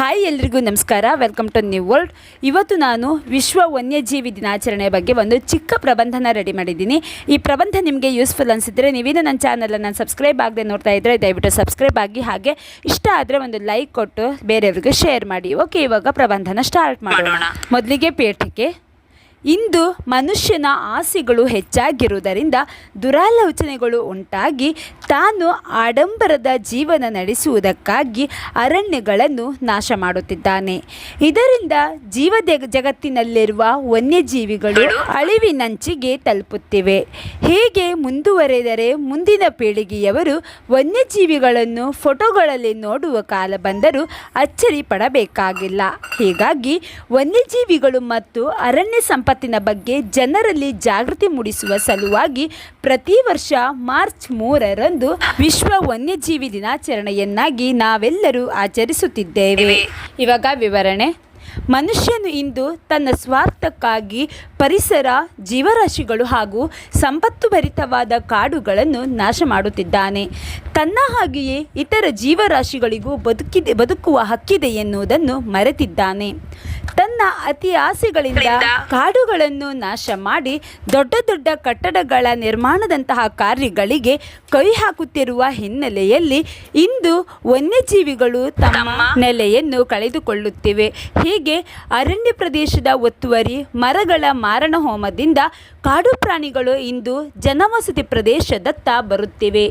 Hi ಎಲ್ರಿಗೂ ನಮಸ್ಕಾರ. Welcome to new world ಇವತ್ತು ನಾನು ವಿಶ್ವ ವನ್ಯಜೀವಿ ದಿನಾಚರಣೆ ಬಗ್ಗೆ ಒಂದು ಚಿಕ್ಕ ಪ್ರಬಂಧನ ರೆಡಿ ಮಾಡಿದ್ದೀನಿ. ಈ ಪ್ರಬಂಧ ನಿಮಗೆ ಯೂಸ್ಫುಲ್ ಅನಿಸಿದ್ರೆ ನೀವೇನು ನನ್ನ ಚಾನಲನ್ನು ಸಬ್ಸ್ಕ್ರೈಬ್ ಆಗದೆ ನೋಡ್ತಾ ಇದ್ದರೆ ದಯವಿಟ್ಟು ಸಬ್ಸ್ಕ್ರೈಬ್ ಆಗಿ ಹಾಗೆ ಇಷ್ಟ ಆದರೆ ಒಂದು ಲೈಕ್ ಕೊಟ್ಟು ಬೇರೆಯವ್ರಿಗೆ ಶೇರ್ ಮಾಡಿ. ಓಕೆ ಇವಾಗ ಪ್ರಬಂಧನ ಸ್ಟಾರ್ಟ್ ಮಾಡೋಣ. ಮೊದಲಿಗೆ ಪೇಟಿಕೆ. ಇಂದು ಮನುಷ್ಯನ ಆಸೆಗಳು ಹೆಚ್ಚಾಗಿರುವುದರಿಂದ ದುರಾಲೋಚನೆಗಳು ಉಂಟಾಗಿ ತಾನು ಆಡಂಬರದ ಜೀವನ ನಡೆಸುವುದಕ್ಕಾಗಿ ಅರಣ್ಯಗಳನ್ನು ನಾಶ ಮಾಡುತ್ತಿದ್ದಾನೆ ಇದರಿಂದ ಜೀವ ಜಗತ್ತಿನಲ್ಲಿರುವ ವನ್ಯಜೀವಿಗಳು ಅಳಿವಿನಂಚಿಗೆ ತಲುಪುತ್ತಿವೆ. ಹೀಗೆ ಮುಂದುವರೆದರೆ ಮುಂದಿನ ಪೀಳಿಗೆಯವರು ವನ್ಯಜೀವಿಗಳನ್ನು ಫೋಟೋಗಳಲ್ಲಿ ನೋಡುವ ಕಾಲ ಬಂದರೂ ಅಚ್ಚರಿ ಪಡಬೇಕಾಗಿಲ್ಲ. ಹೀಗಾಗಿ ವನ್ಯಜೀವಿಗಳು ಮತ್ತು ಅರಣ್ಯ ಸಂಪತ್ತಿನ ಬಗ್ಗೆ ಜನರಲ್ಲಿ ಜಾಗೃತಿ ಮೂಡಿಸುವ ಸಲುವಾಗಿ ಪ್ರತಿ ವರ್ಷ ಮಾರ್ಚ್ ಮೂರರಂದು ವಿಶ್ವ ವನ್ಯಜೀವಿ ದಿನಾಚರಣೆಯನ್ನಾಗಿ ನಾವೆಲ್ಲರೂ ಆಚರಿಸುತ್ತಿದ್ದೇವೆ. ಇವಾಗ ವಿವರಣೆ. ಮನುಷ್ಯನು ಇಂದು ತನ್ನ ಸ್ವಾರ್ಥಕ್ಕಾಗಿ ಪರಿಸರ, ಜೀವರಾಶಿಗಳು ಹಾಗೂ ಸಂಪತ್ತು ಭರಿತವಾದ ಕಾಡುಗಳನ್ನು ನಾಶ ಮಾಡುತ್ತಿದ್ದಾನೆ. ತನ್ನ ಹಾಗೆಯೇ ಇತರ ಜೀವರಾಶಿಗಳಿಗೂ ಬದುಕಿದೆ, ಬದುಕುವ ಹಕ್ಕಿದೆ ಎನ್ನುವುದನ್ನು ಮರೆತಿದ್ದಾನೆ. ತನ್ನ ಅತಿ ಆಸೆಗಳಿಂದ ಕಾಡುಗಳನ್ನು ನಾಶ ಮಾಡಿ ದೊಡ್ಡ ದೊಡ್ಡ ಕಟ್ಟಡಗಳ ನಿರ್ಮಾಣದಂತಹ ಕಾರ್ಯಗಳಿಗೆ ಕೈ ಹಾಕುತ್ತಿರುವ ಹಿನ್ನೆಲೆಯಲ್ಲಿ ಇಂದು ವನ್ಯಜೀವಿಗಳು ತಮ್ಮ ನೆಲೆಯನ್ನು ಕಳೆದುಕೊಳ್ಳುತ್ತಿವೆ. ಹೀಗೆ ಅರಣ್ಯ ಪ್ರದೇಶದ ಒತ್ತುವರಿ ಮರಗಳ ಮಾರಣ ಹೋಮದಿಂದ ಕಾಡು ಪ್ರಾಣಿಗಳು ಇಂದು ಜನವಸತಿ ಪ್ರದೇಶದತ್ತ ಬರುತ್ತಿವೆ.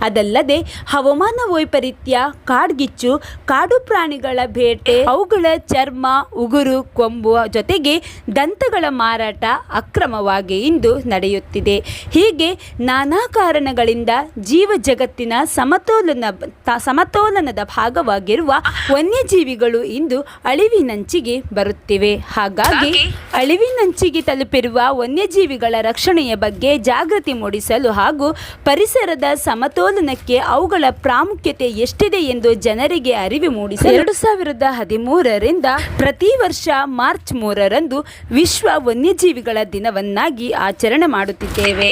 ಅದಲ್ಲದೆ ಹವಾಮಾನ ವೈಪರೀತ್ಯ ಕಾಡ್ಗಿಚ್ಚು ಕಾಡು ಪ್ರಾಣಿಗಳ ಬೇಟೆ ಅವುಗಳ ಚರ್ಮ ಉಗುರು ಕೊಂಬು ಜೊತೆಗೆ ದಂತಗಳ ಮಾರಾಟ ಅಕ್ರಮವಾಗಿ ಇಂದು ನಡೆಯುತ್ತಿದೆ. ಹೀಗೆ ನಾನಾ ಕಾರಣಗಳಿಂದ ಜೀವ ಜಗತ್ತಿನ ಸಮತೋಲನ ಸಮತೋಲನದ ಭಾಗವಾಗಿರುವ ವನ್ಯಜೀವಿಗಳು ಇಂದು ಅಳಿವಿನಂಚಿಗೆ ಬರುತ್ತಿವೆ. ಹಾಗಾಗಿ ಅಳಿವಿನಂಚಿಗೆ ತಲುಪಿರುವ ವನ್ಯಜೀವಿಗಳ ರಕ್ಷಣೆಯ ಬಗ್ಗೆ ಜಾಗೃತಿ ಮೂಡಿಸಲು ಹಾಗೂ ಪರಿಸರದ ಸಮತೋಲನಕ್ಕೆ ಅವುಗಳ ಪ್ರಾಮುಖ್ಯತೆ ಎಷ್ಟಿದೆ ಎಂದು ಜನರಿಗೆ ಅರಿವು ಮೂಡಿಸಿ ಎರಡು ಸಾವಿರದ ಹದಿಮೂರರಿಂದ ಪ್ರತಿ ವರ್ಷ ಮಾರ್ಚ್ ಮೂರರಂದು ವಿಶ್ವ ವನ್ಯಜೀವಿಗಳ ದಿನವನ್ನಾಗಿ ಆಚರಣೆ ಮಾಡುತ್ತಿದ್ದೇವೆ.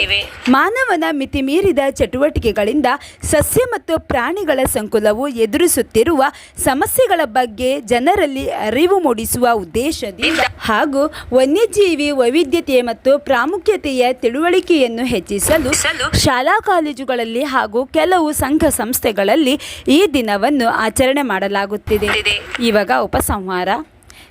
ಮಾನವನ ಮಿತಿಮೀರಿದ ಚಟುವಟಿಕೆಗಳಿಂದ ಸಸ್ಯ ಮತ್ತು ಪ್ರಾಣಿಗಳ ಸಂಕುಲವು ಎದುರಿಸುತ್ತಿರುವ ಸಮಸ್ಯೆಗಳ ಬಗ್ಗೆ ಜನರಲ್ಲಿ ಅರಿವು ಮೂಡಿಸುವ ಉದ್ದೇಶದಿಂದ ಹಾಗೂ ವನ್ಯಜೀವಿ ವೈವಿಧ್ಯತೆ ಮತ್ತು ಪ್ರಾಮುಖ್ಯತೆಯ ತಿಳುವಳಿಕೆಯನ್ನು ಹೆಚ್ಚಿಸಲು ಶಾಲಾ ಕಾಲೇಜುಗಳಲ್ಲಿ ಹಾಗೂ ಕೆಲವು ಸಂಘ ಸಂಸ್ಥೆಗಳಲ್ಲಿ ಈ ದಿನವನ್ನು ಆಚರಣೆ ಮಾಡಲಾಗುತ್ತಿದೆ. ಇವಾಗ ಉಪಸಂಹಾರ.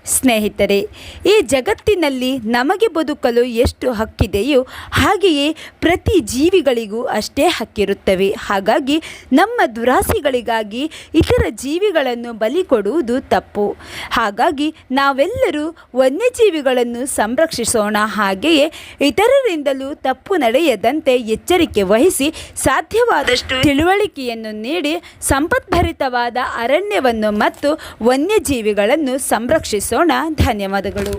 ಸ್ನೇಹಿತರೆ, ಈ ಜಗತ್ತಿನಲ್ಲಿ ನಮಗೆ ಬದುಕಲು ಎಷ್ಟು ಹಕ್ಕಿದೆಯೋ ಹಾಗೆಯೇ ಪ್ರತಿ ಜೀವಿಗಳಿಗೂ ಅಷ್ಟೇ ಹಕ್ಕಿರುತ್ತವೆ. ಹಾಗಾಗಿ ನಮ್ಮ ದುರಾಸೆಗಳಿಗಾಗಿ ಇತರ ಜೀವಿಗಳನ್ನು ಬಲಿ ಕೊಡುವುದು ತಪ್ಪು. ಹಾಗಾಗಿ ನಾವೆಲ್ಲರೂ ವನ್ಯಜೀವಿಗಳನ್ನು ಸಂರಕ್ಷಿಸೋಣ. ಹಾಗೆಯೇ ಇತರರಿಂದಲೂ ತಪ್ಪು ನಡೆಯದಂತೆ ಎಚ್ಚರಿಕೆ ವಹಿಸಿ ಸಾಧ್ಯವಾದಷ್ಟು ತಿಳುವಳಿಕೆಯನ್ನು ನೀಡಿ ಸಂಪದ್ಭರಿತವಾದ ಅರಣ್ಯವನ್ನು ಮತ್ತು ವನ್ಯಜೀವಿಗಳನ್ನು ಸಂರಕ್ಷಿಸೋಣ ಧನ್ಯವಾದಗಳು.